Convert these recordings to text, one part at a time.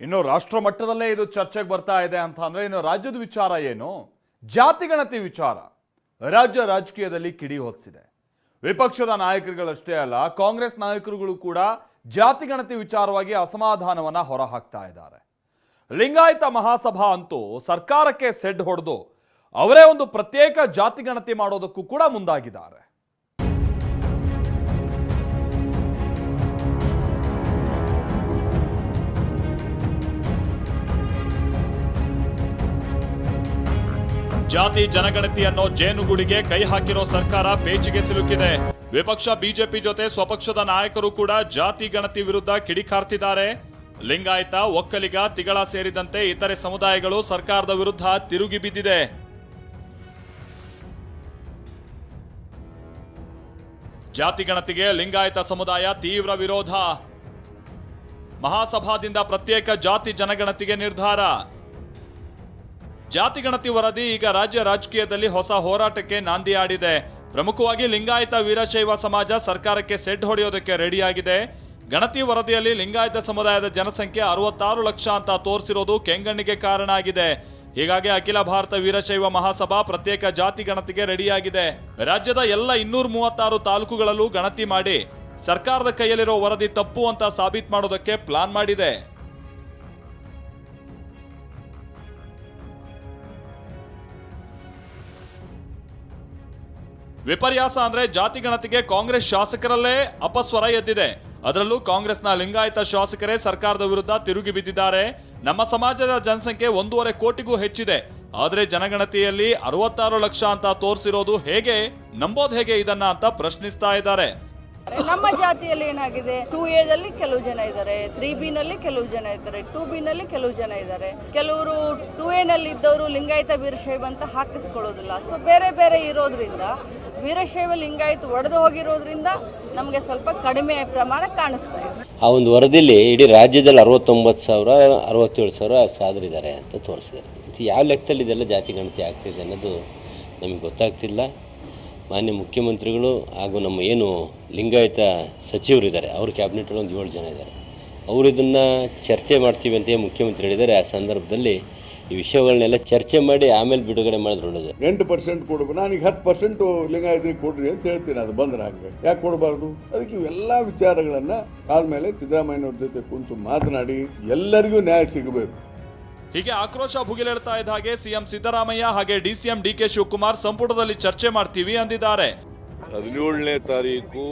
ಇನ್ನು ರಾಷ್ಟ್ರ ಮಟ್ಟದಲ್ಲೇ ಇದು ಚರ್ಚೆಗೆ ಬರ್ತಾ ಇದೆ ಅಂತ ಅಂದ್ರೆ ಇನ್ನು ರಾಜ್ಯದ ವಿಚಾರ ಏನು? ಜಾತಿಗಣತಿ ವಿಚಾರ. ರಾಜ್ಯ ರಾಜಕೀಯದಲ್ಲಿ ಕಿಡಿ ಹೊತ್ತಿದೆ ವಿಪಕ್ಷದ ನಾಯಕರುಗಳಷ್ಟೇ ಅಲ್ಲ, ಕಾಂಗ್ರೆಸ್ ನಾಯಕರುಗಳು ಕೂಡ ಜಾತಿಗಣತಿ ವಿಚಾರವಾಗಿ ಅಸಮಾಧಾನವನ್ನ ಹೊರಹಾಕ್ತಾ ಇದ್ದಾರೆ. ಲಿಂಗಾಯತ ಮಹಾಸಭಾ ಅಂತೂ ಸರ್ಕಾರಕ್ಕೆ ಸೆಡ್ ಹೊಡೆದು ಅವರೇ ಒಂದು ಪ್ರತ್ಯೇಕ ಜಾತಿಗಣತಿ ಮಾಡೋದಕ್ಕೂ ಕೂಡ ಮುಂದಾಗಿದ್ದಾರೆ. ಜಾತಿ ಜನಗಣತಿ ಅನ್ನೋ ಜೇನುಗೂಡಿಗೆ ಕೈ ಹಾಕಿರೋ ಸರ್ಕಾರ ಪೇಚಿಗೆ ಸಿಲುಕಿದೆ. ವಿಪಕ್ಷ ಬಿಜೆಪಿ ಜೊತೆ ಸ್ವಪಕ್ಷದ ನಾಯಕರು ಕೂಡ ಜಾತಿ ಗಣತಿ ವಿರುದ್ಧ ಕಿಡಿಕಾರ್ತಿದ್ದಾರೆ. ಲಿಂಗಾಯತ, ಒಕ್ಕಲಿಗ, ತಿಗಳ ಸೇರಿದಂತೆ ಇತರೆ ಸಮುದಾಯಗಳು ಸರ್ಕಾರದ ವಿರುದ್ಧ ತಿರುಗಿ ಬಿದ್ದಿದೆ. ಜಾತಿ ಗಣತಿಗೆ ಲಿಂಗಾಯತ ಸಮುದಾಯ ತೀವ್ರ ವಿರೋಧ. ಮಹಾಸಭಾದಿಂದ ಪ್ರತ್ಯೇಕ ಜಾತಿ ಜನಗಣತಿಗೆ ನಿರ್ಧಾರ. ಜಾತಿ ಗಣತಿ ವರದಿ ಈಗ ರಾಜ್ಯ ರಾಜಕೀಯದಲ್ಲಿ ಹೊಸ ಹೋರಾಟಕ್ಕೆ ನಾಂದಿ ಆಡಿದೆ. ಪ್ರಮುಖವಾಗಿ ಲಿಂಗಾಯತ ವೀರಶೈವ ಸಮಾಜ ಸರ್ಕಾರಕ್ಕೆ ಸೆಡ್ ಹೊಡೆಯೋದಕ್ಕೆ ರೆಡಿಯಾಗಿದೆ. ಗಣತಿ ವರದಿಯಲ್ಲಿ ಲಿಂಗಾಯತ ಸಮುದಾಯದ ಜನಸಂಖ್ಯೆ ಅರವತ್ತಾರು ಲಕ್ಷ ಅಂತ ತೋರಿಸಿರೋದು ಕೆಂಗಣ್ಣಿಗೆ ಕಾರಣ ಆಗಿದೆ. ಹೀಗಾಗಿ ಅಖಿಲ ಭಾರತ ವೀರಶೈವ ಮಹಾಸಭಾ ಪ್ರತ್ಯೇಕ ಜಾತಿ ಗಣತಿಗೆ ರೆಡಿಯಾಗಿದೆ. ರಾಜ್ಯದ ಎಲ್ಲ ಇನ್ನೂರ ಮೂವತ್ತಾರು ತಾಲೂಕುಗಳಲ್ಲೂ ಗಣತಿ ಮಾಡಿ ಸರ್ಕಾರದ ಕೈಯಲ್ಲಿರೋ ವರದಿ ತಪ್ಪು ಅಂತ ಸಾಬೀತು ಮಾಡೋದಕ್ಕೆ ಪ್ಲಾನ್ ಮಾಡಿದೆ. ವಿಪರ್ಯಾಸ ಅಂದ್ರೆ ಜಾತಿ ಗಣತಿಗೆ ಕಾಂಗ್ರೆಸ್ ಶಾಸಕರಲ್ಲೇ ಅಪಸ್ವರ ಎದ್ದಿದೆ. ಅದರಲ್ಲೂ ಕಾಂಗ್ರೆಸ್ನ ಲಿಂಗಾಯತ ಶಾಸಕರೇ ಸರ್ಕಾರದ ವಿರುದ್ಧ ತಿರುಗಿ ಬಿದ್ದಿದ್ದಾರೆ. ನಮ್ಮ ಸಮಾಜದ ಜನಸಂಖ್ಯೆ ಒಂದೂವರೆ ಕೋಟಿಗೂ ಹೆಚ್ಚಿದೆ. ಆದ್ರೆ ಜನಗಣತಿಯಲ್ಲಿ ಅರವತ್ತಾರು ಲಕ್ಷ ಅಂತ ತೋರಿಸಿರೋದು ಹೇಗೆ? ನಂಬೋದ್ ಹೇಗೆ ಇದನ್ನ ಅಂತ ಪ್ರಶ್ನಿಸ್ತಾ ಇದ್ದಾರೆ. ನಮ್ಮ ಜಾತಿಯಲ್ಲಿ ಏನಾಗಿದೆ? ಟೂ ಎದಲ್ಲಿ ಕೆಲವು ಜನ ಇದ್ದಾರೆ. ತ್ರೀ ಬಿ ನಲ್ಲಿ ಕೆಲವು ಜನ ಇದ್ದಾರೆ. ಟೂ ಬಿ ನಲ್ಲಿ ಕೆಲವು ಜನ ಇದ್ದಾರೆ. ಕೆಲವರು ಟೂ ಎ ನಲ್ಲಿ ಇದ್ದವರು ಲಿಂಗಾಯತ ವೀರಶೈವ ಅಂತ ಹಾಕಿಸ್ಕೊಳ್ಳೋದಿಲ್ಲ. ಸೊ ಬೇರೆ ಬೇರೆ ಇರೋದ್ರಿಂದ ವೀರಶೈವ ಲಿಂಗಾಯತ್ ಒಡೆದು ಹೋಗಿರೋದ್ರಿಂದ ನಮಗೆ ಸ್ವಲ್ಪ ಕಡಿಮೆ ಪ್ರಮಾಣ ಕಾಣಿಸ್ತಾ ಇದೆ. ಆ ಒಂದು ವರದಿಲಿ ಇಡೀ ರಾಜ್ಯದಲ್ಲಿ ಅರವತ್ತೊಂಬತ್ತು ಸಾವಿರ, ಅರವತ್ತೇಳು ಸಾವಿರ ಸಾಧರಿದ್ದಾರೆ ಅಂತ ತೋರಿಸಿದ್ದಾರೆ. ಯಾವ ಲೆಕ್ಕದಲ್ಲಿ ಇದೆಲ್ಲ ಜಾತಿ ಗಣತಿ ಆಗ್ತಿದೆ ಅನ್ನೋದು ನಮಗೆ ಗೊತ್ತಾಗ್ತಿಲ್ಲ. ಮಾನ್ಯ ಮುಖ್ಯಮಂತ್ರಿಗಳು ಹಾಗೂ ನಮ್ಮ ಏನು ಲಿಂಗಾಯತ ಸಚಿವರಿದ್ದಾರೆ, ಅವ್ರ ಕ್ಯಾಬಿನೆಟ್ಗಳು ಒಂದು ಏಳು ಜನ ಇದ್ದಾರೆ. ಅವರು ಇದನ್ನು ಚರ್ಚೆ ಮಾಡ್ತೀವಿ ಅಂತ ಮುಖ್ಯಮಂತ್ರಿ ಹೇಳಿದ್ದಾರೆ. ಆ ಸಂದರ್ಭದಲ್ಲಿ ಈ ವಿಷಯಗಳನ್ನೆಲ್ಲ ಚರ್ಚೆ ಮಾಡಿ ಆಮೇಲೆ ಬಿಡುಗಡೆ ಮಾಡಿದ್ರು ಒಳ್ಳೆಯದು ಎಂಟು ಪರ್ಸೆಂಟ್ ಕೊಡಬೇಕು ನಾನೀಗ ಹತ್ತು ಪರ್ಸೆಂಟ್ ಲಿಂಗಾಯತ್ರಿ ಕೊಡ್ರಿ ಅಂತ ಹೇಳ್ತೀನಿ ಅದು ಬಂದ್ರೆ ಹಾಗೆ. ಯಾಕೆ ಕೊಡಬಾರ್ದು? ಅದಕ್ಕೆ ಇವೆಲ್ಲ ವಿಚಾರಗಳನ್ನು ಆದಮೇಲೆ ಸಿದ್ದರಾಮಯ್ಯನವ್ರ ಜೊತೆ ಕುಂತು ಮಾತನಾಡಿ ಎಲ್ಲರಿಗೂ ನ್ಯಾಯ ಸಿಗಬೇಕು. ಹೀಗೆ ಆಕ್ರೋಶ ಭುಗಿಲೇಳ್ತಾ ಇದ್ದ ಹಾಗೆ ಸಿಎಂ ಸಿದ್ದರಾಮಯ್ಯ ಹಾಗೆ ಡಿಸಿಎಂ ಡಿಕೆ ಶಿವಕುಮಾರ್ ಸಂಪುಟದಲ್ಲಿ ಚರ್ಚೆ ಮಾಡ್ತೀವಿ ಅಂದಿದ್ದಾರೆ. ಹದಿನೇಳನೇ ತಾರೀಕು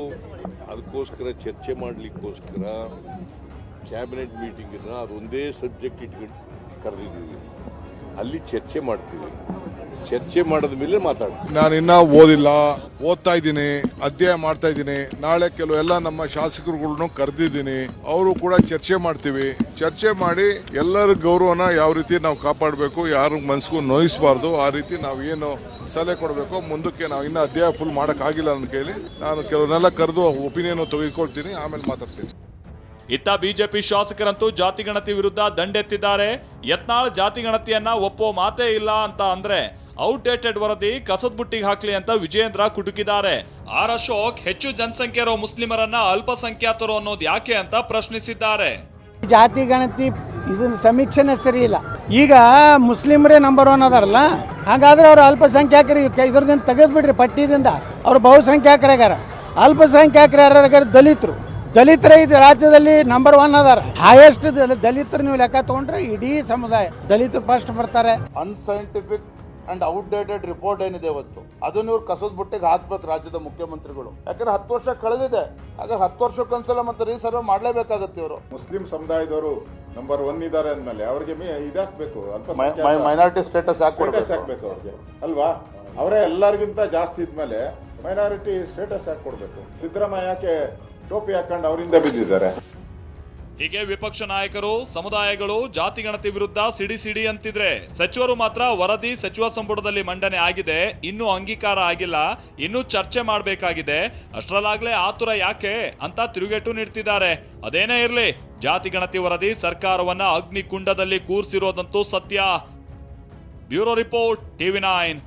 ಅದಕ್ಕೋಸ್ಕರ ಚರ್ಚೆ ಮಾಡಲಿಕ್ಕೋಸ್ಕರ ಕ್ಯಾಬಿನೆಟ್ ಮೀಟಿಂಗನ್ನು ಅದೊಂದೇ ಸಬ್ಜೆಕ್ಟ್ ಇಟ್ಕೊಂಡು ಕರೆದಿದ್ದೀವಿ. ಅಲ್ಲಿ ಚರ್ಚೆ ಮಾಡ್ತೀವಿ. ಚರ್ಚೆ ಮಾಡಿದ ಮೇಲೆ ಮಾತಾಡ್ತೀವಿ. ನಾನು ಇನ್ನ ಓದಿಲ್ಲ, ಓದ್ತಾ ಇದ್ದೀನಿ, ಅಧ್ಯಯನ ಮಾಡ್ತಾ ಇದ್ದೀನಿ. ನಾಳೆ ಕೆಲವು ಎಲ್ಲ ನಮ್ಮ ಶಾಸಕರುಗಳನ್ನು ಕರೆದಿದ್ದೀನಿ. ಅವರು ಕೂಡ ಚರ್ಚೆ ಮಾಡ್ತೀವಿ. ಚರ್ಚೆ ಮಾಡಿ ಎಲ್ಲರ ಗೌರವನ ಯಾವ ರೀತಿ ನಾವು ಕಾಪಾಡಬೇಕು, ಯಾರ ಮನಸ್ಸಿಗೂ ನೋಯಿಸಬಾರ್ದು, ಆ ರೀತಿ ನಾವು ಏನು ಸಲಹೆ ಕೊಡಬೇಕು, ಮುಂದಕ್ಕೆ ನಾವು ಇನ್ನೂ ಅಧ್ಯಾಯ ಫುಲ್ ಮಾಡೋಕ್ಕಾಗಿಲ್ಲ ಅಂತ ಕೇಳಿ ನಾನು ಕೆಲವನ್ನೆಲ್ಲ ಕರೆದು ಒಪಿನಿಯನ್ ತೆಗೆದುಕೊಳ್ತೀನಿ, ಆಮೇಲೆ ಮಾತಾಡ್ತೀನಿ. ಇತ್ತ ಬಿಜೆಪಿ ಶಾಸಕರಂತೂ ಜಾತಿ ಗಣತಿ ವಿರುದ್ಧ ದಂಡೆತ್ತಿದ್ದಾರೆ. ಯತ್ನಾಳ್ ಜಾತಿ ಗಣತಿಯನ್ನ ಒಪ್ಪೋ ಮಾತೇ ಇಲ್ಲ ಅಂತ ಅಂದ್ರೆ ಔಟ್ಡೇಟೆಡ್ ವರದಿ ಕಸದ ಬುಟ್ಟಿಗೆ ಹಾಕ್ಲಿ ಅಂತ ವಿಜಯೇಂದ್ರ ಕುಟುಕಿದ್ದಾರೆ. ಆರ್ ಅಶೋಕ್ ಹೆಚ್ಚು ಜನಸಂಖ್ಯೆ ಇರೋ ಮುಸ್ಲಿಮರನ್ನ ಅಲ್ಪಸಂಖ್ಯಾತರು ಅನ್ನೋದು ಯಾಕೆ ಅಂತ ಪ್ರಶ್ನಿಸಿದ್ದಾರೆ. ಜಾತಿ ಗಣತಿ ಇದನ್ನ ಸಮೀಕ್ಷೆನೇ ಸರಿ ಇಲ್ಲ. ಈಗ ಮುಸ್ಲಿಮರೇ ನಂಬರ್ ಒನ್ ಅದಾರಲ್ಲ, ಹಾಗಾದ್ರೆ ಅವ್ರು ಅಲ್ಪಸಂಖ್ಯಾತರಿಗೆ ಇದ್ರದಿಂದ ತೆಗೆದ್ಬಿಡ್ರಿ ಪಟ್ಟಿದಿಂದ. ಅವ್ರು ಬಹುಸಂಖ್ಯಾತರಾಗಾರ ಅಲ್ಪಸಂಖ್ಯಾತರು ದಲಿತರು. ದಲಿತರ ಇದು ರಾಜ್ಯದಲ್ಲಿ ನಂಬರ್ ಒನ್ ಅದಾರ. ಹೈಯೆಸ್ಟ್ ದಲಿತರು ನೀವು ಲೆಕ್ಕ ತಗೊಂಡ್ರೆ ಇಡೀ ಸಮುದಾಯ ದಲಿತರು ಫಸ್ಟ್ ಬರ್ತಾರೆ. ಅನ್ಸೈಂಟಿಫಿಕ್ ಅಂಡ್ ಔಟ್ಡೇಟೆಡ್ ರಿಪೋರ್ಟ್ ಏನಿದೆ ಇವತ್ತು? ಅದನ್ನ ಇವ್ರು ಕಸದ ಬುಟ್ಟಿಗೆ ಹಾಕ್ಬೇಕು ರಾಜ್ಯದ ಮುಖ್ಯಮಂತ್ರಿಗಳು. ಯಾಕಂದ್ರೆ ಹತ್ತು ವರ್ಷ ಕಳೆದಿದೆ. ಹಾಗೆ ಹತ್ತು ವರ್ಷಕ್ಕೊಂದ್ಸಲ ಮತ್ತೆ ರೀಸರ್ವ್ ಮಾಡ್ಲೇಬೇಕಾಗತ್ತೆ ಇವರು. ಮುಸ್ಲಿಂ ಸಮುದಾಯದವರು ನಂಬರ್ ಒನ್ ಇದ್ದಾರೆ ಅಂದ್ಮೇಲೆ ಅವ್ರಿಗೆ ಮಿ- ಇದಾಕ್ಬೇಕು. ಮೈನಾರಿಟಿ ಸ್ಟೇಟಸ್ ಹಾಕ್ಬೇಕು ಅವ್ರಿಗೆ. ಅಲ್ವಾ? ಅವರೇ ಎಲ್ಲರಿಗಿಂತ ಜಾಸ್ತಿ ಇದ್ಮೇಲೆ ಮೈನಾರಿಟಿ ಸ್ಟೇಟಸ್ ಹಾಕ್ ಕೊಡ್ಬೇಕು ಸಿದ್ದರಾಮಯ್ಯ ಯಾಕೆ ಟೋಪಿ ಹಾಕೊಂಡು ಅವರಿಂದ ಬಿದ್ದಿದ್ದಾರೆ. ಹೀಗೆ ವಿಪಕ್ಷ ನಾಯಕರು, ಸಮುದಾಯಗಳು, ಜಾತಿ ಗಣತಿ ವಿರುದ್ಧ ಸಿಡಿ ಸಿಡಿ ಅಂತಿದ್ರೆ ಸಚಿವರು ಮಾತ್ರ ವರದಿ ಸಚಿವ ಸಂಪುಟದಲ್ಲಿ ಮಂಡನೆ ಆಗಿದೆ, ಇನ್ನೂ ಅಂಗೀಕಾರ ಆಗಿಲ್ಲ, ಇನ್ನೂ ಚರ್ಚೆ ಮಾಡಬೇಕಾಗಿದೆ, ಅಷ್ಟರಲ್ಲಾಗ್ಲೇ ಆತುರ ಯಾಕೆ ಅಂತ ತಿರುಗೇಟು ನೀಡ್ತಿದ್ದಾರೆ. ಅದೇನೇ ಇರಲಿ, ಜಾತಿ ಗಣತಿ ವರದಿ ಸರ್ಕಾರವನ್ನ ಅಗ್ನಿಕುಂಡದಲ್ಲಿ ಕೂರಿಸಿರೋದಂತೂ ಸತ್ಯ. Bureau report, TV nine.